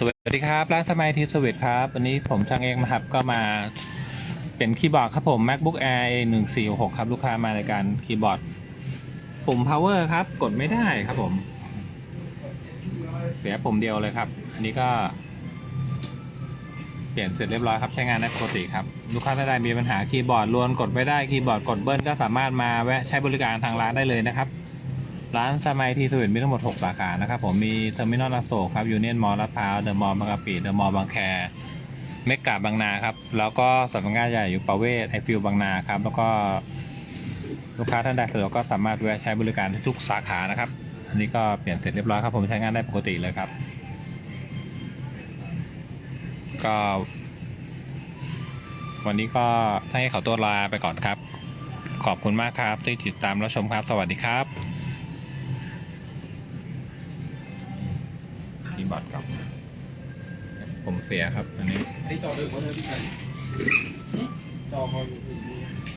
สวัสดีครับ ร้านสมัยทีสวิตครับ วันนี้ผมช่างเองนะครับก็มาเป็นคีย์บอร์ดครับผม macbook air 1 4 6ครับลูกค้ามาในการคีย์บอร์ด ปุ่ม power ครับ กดไม่ได้ครับผม เสียปุ่มเดียวเลยครับ อันนี้ก็ เปลี่ยนเสร็จเรียบร้อยครับ ใช้งานได้ปกติครับ ลูกค้าท่านใดมีปัญหาคีย์บอร์ดลวนกดไม่ได้คีย์บอร์ดกดเบิ้ลก็สามารถมาแวะใช้บริการทางร้านได้เลยนะครับ ร้านสมัยทีสวิตมีทั้งหมด 6 สาขานะครับผมมีเทอร์มินอลอโศกครับยูเนียนมอลลาดพร้าวเดอะมอลล์บางกะปิเดอะมอลล์บางแคเมกะบางนาครับ แล้วก็สำนักงานใหญ่อยู่ประเวศไอฟิลบางนาครับ แล้วก็ลูกค้าท่านใดสะดวกก็สามารถแวะใช้บริการทุกสาขานะครับ อันนี้ก็เปลี่ยนเสร็จเรียบร้อยครับ ผมใช้งานได้ปกติเลยครับ ก็ วันนี้ก็ให้เขาตัวลาไปก่อนครับ ขอบคุณมากครับที่ติดตามรับชมครับ สวัสดีครับ คีย์บอร์ดกับผมเสียครับ อันนี้ ไอ้ต่อเดิมเขาเดิมพี่ไก่จอเขาอยู่